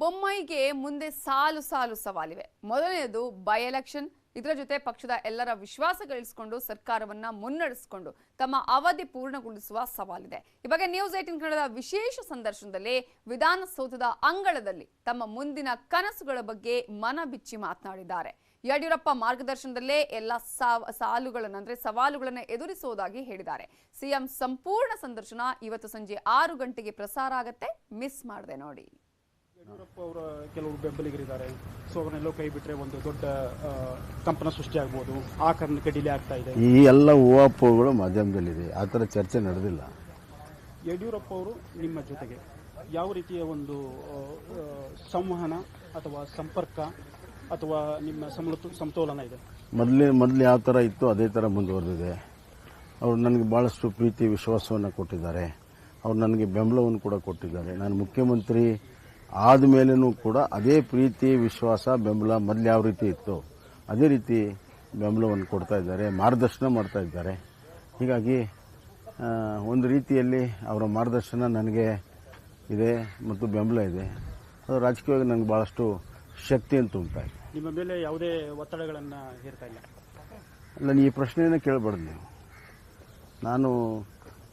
ಬೊಮ್ಮಾಯಿಗೆ ಮುಂದೆ ಸಾಲು ಸಾಲು ಸವಾಲಿವೆ. ಮೊದಲನೆಯದು ಬೈ ಎಲೆಕ್ಷನ್. ಇದರ ಜೊತೆ ಪಕ್ಷದ ಎಲ್ಲರ ವಿಶ್ವಾಸ ಗಳಿಸಿಕೊಂಡು ಸರ್ಕಾರವನ್ನ ಮುನ್ನಡೆಸಿಕೊಂಡು ತಮ್ಮ ಅವಧಿ ಪೂರ್ಣಗೊಳಿಸುವ ಸವಾಲಿದೆ. ಈ ಬಗ್ಗೆ ನ್ಯೂಸ್ ಏಟಿನ್ ಕನ್ನಡದ ವಿಶೇಷ ಸಂದರ್ಶನದಲ್ಲಿ ವಿಧಾನಸೌಧದ ಅಂಗಳದಲ್ಲಿ ತಮ್ಮ ಮುಂದಿನ ಕನಸುಗಳ ಬಗ್ಗೆ ಮನ ಬಿಚ್ಚಿ ಮಾತನಾಡಿದ್ದಾರೆ. ಯಡಿಯೂರಪ್ಪ ಮಾರ್ಗದರ್ಶನದಲ್ಲೇ ಎಲ್ಲ ಸಾಲುಗಳನ್ನು ಅಂದ್ರೆ ಸವಾಲುಗಳನ್ನು ಎದುರಿಸುವುದಾಗಿ ಹೇಳಿದ್ದಾರೆ. ಸಿಎಂ ಸಂಪೂರ್ಣ ಸಂದರ್ಶನ ಇವತ್ತು ಸಂಜೆ ಆರು ಗಂಟೆಗೆ ಪ್ರಸಾರ ಆಗತ್ತೆ. ಮಿಸ್ ಮಾಡದೆ ನೋಡಿ. ಯಡಿಯೂರಪ್ಪ ಅವರ ಕೆಲವು ಬೆಂಬಲಿಗರಿದ್ದಾರೆ. ಸೊ ಅವರನ್ನೆಲ್ಲ ಕೈ ಬಿಟ್ಟರೆ ಒಂದು ದೊಡ್ಡ ಕಂಪನ ಸೃಷ್ಟಿಯಾಗ್ಬೋದು ಆ ಕಾರಣಕ್ಕೆ ಡಿಲೇ ಆಗ್ತಾ ಇದೆ. ಈ ಎಲ್ಲ ಹೂವಾಪುಗಳು ಮಾಧ್ಯಮದಲ್ಲಿದೆ. ಆ ಥರ ಚರ್ಚೆ ನಡೆದಿಲ್ಲ. ಯಡಿಯೂರಪ್ಪ ಅವರು ನಿಮ್ಮ ಜೊತೆಗೆ ಯಾವ ರೀತಿಯ ಒಂದು ಸಂವಹನ ಅಥವಾ ಸಂಪರ್ಕ ಅಥವಾ ನಿಮ್ಮ ಸಮತೋ ಸಮತೋಲನ ಇದೆ? ಮೊದಲೇ ಮೊದಲು ಯಾವ ಥರ ಇತ್ತು ಅದೇ ಥರ ಮುಂದುವರೆದಿದೆ. ಅವರು ನನಗೆ ಭಾಳಷ್ಟು ಪ್ರೀತಿ ವಿಶ್ವಾಸವನ್ನು ಕೊಟ್ಟಿದ್ದಾರೆ. ಅವ್ರು ನನಗೆ ಬೆಂಬಲವನ್ನು ಕೂಡ ಕೊಟ್ಟಿದ್ದಾರೆ. ನಾನು ಮುಖ್ಯಮಂತ್ರಿ ಆದ ಮೇಲೂ ಕೂಡ ಅದೇ ಪ್ರೀತಿ ವಿಶ್ವಾಸ ಬೆಂಬಲ ಮೊದಲು ಯಾವ ರೀತಿ ಇತ್ತು ಅದೇ ರೀತಿ ಬೆಂಬಲವನ್ನು ಕೊಡ್ತಾ ಇದ್ದಾರೆ ಮಾರ್ಗದರ್ಶನ ಮಾಡ್ತಾ ಇದ್ದಾರೆ. ಹೀಗಾಗಿ ಒಂದು ರೀತಿಯಲ್ಲಿ ಅವರ ಮಾರ್ಗದರ್ಶನ ನನಗೆ ಇದೆ ಮತ್ತು ಬೆಂಬಲ ಇದೆ. ಅದು ರಾಜಕೀಯವಾಗಿ ನನಗೆ ಭಾಳಷ್ಟು ಶಕ್ತಿಯನ್ನು ತುಂಬ್ತಾ ಇದೆ. ನಿಮ್ಮ ಮೇಲೆ ಯಾವುದೇ ಒತ್ತಡಗಳನ್ನು ಹೇರ್ತಾ ಇಲ್ಲ? ನಾನು ಈ ಪ್ರಶ್ನೆಯನ್ನು ಕೇಳಬಾರ್ದು ನೀವು. ನಾನು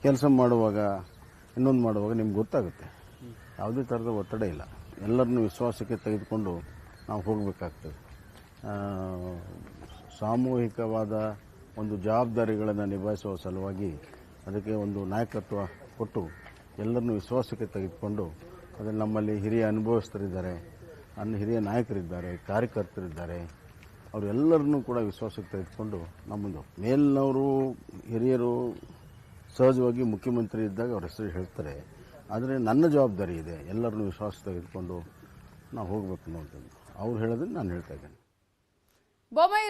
ಕೆಲಸ ಮಾಡುವಾಗ ಇನ್ನೊಂದು ಮಾಡುವಾಗ ನಿಮ್ಗೆ ಗೊತ್ತಾಗುತ್ತೆ. ಯಾವುದೇ ಥರದ ಒತ್ತಡ ಇಲ್ಲ. ಎಲ್ಲರನ್ನು ವಿಶ್ವಾಸಕ್ಕೆ ತೆಗೆದುಕೊಂಡು ನಾವು ಹೋಗಬೇಕಾಗ್ತದೆ. ಸಾಮೂಹಿಕವಾದ ಒಂದು ಜವಾಬ್ದಾರಿಗಳನ್ನು ನಿಭಾಯಿಸುವ ಸಲುವಾಗಿ ಅದಕ್ಕೆ ಒಂದು ನಾಯಕತ್ವ ಕೊಟ್ಟು ಎಲ್ಲರನ್ನು ವಿಶ್ವಾಸಕ್ಕೆ ತೆಗೆದುಕೊಂಡು ಅದನ್ನು ನಮ್ಮಲ್ಲಿ ಹಿರಿಯ ಅನುಭವಸ್ಥರಿದ್ದಾರೆ ಅನ್ನ ಹಿರಿಯ ನಾಯಕರಿದ್ದಾರೆ, ಕಾರ್ಯಕರ್ತರಿದ್ದಾರೆ. ಅವರೆಲ್ಲರನ್ನೂ ಕೂಡ ವಿಶ್ವಾಸಕ್ಕೆ ತೆಗೆದುಕೊಂಡು ನಮ್ಮದು. ಮೇಲಿನವರು, ಹಿರಿಯರು ಸಹಜವಾಗಿ ಮುಖ್ಯಮಂತ್ರಿ ಇದ್ದಾಗ ಅವ್ರ ಹೆಸರು ಹೇಳ್ತಾರೆ. ಆದರೆ ನನ್ನ ಜವಾಬ್ದಾರಿ ಇದೆ. ಎಲ್ಲರನ್ನೂ ವಿಶ್ವಾಸ ತೆಗೆದುಕೊಂಡು ನಾವು ಹೋಗಬೇಕು ಅನ್ನೋಂಥದ್ದು ಅವ್ರು ಹೇಳೋದನ್ನು ನಾನು ಹೇಳ್ತಾ ಇದ್ದೇನೆ. ಬೊಮ್ಮಾಯಿ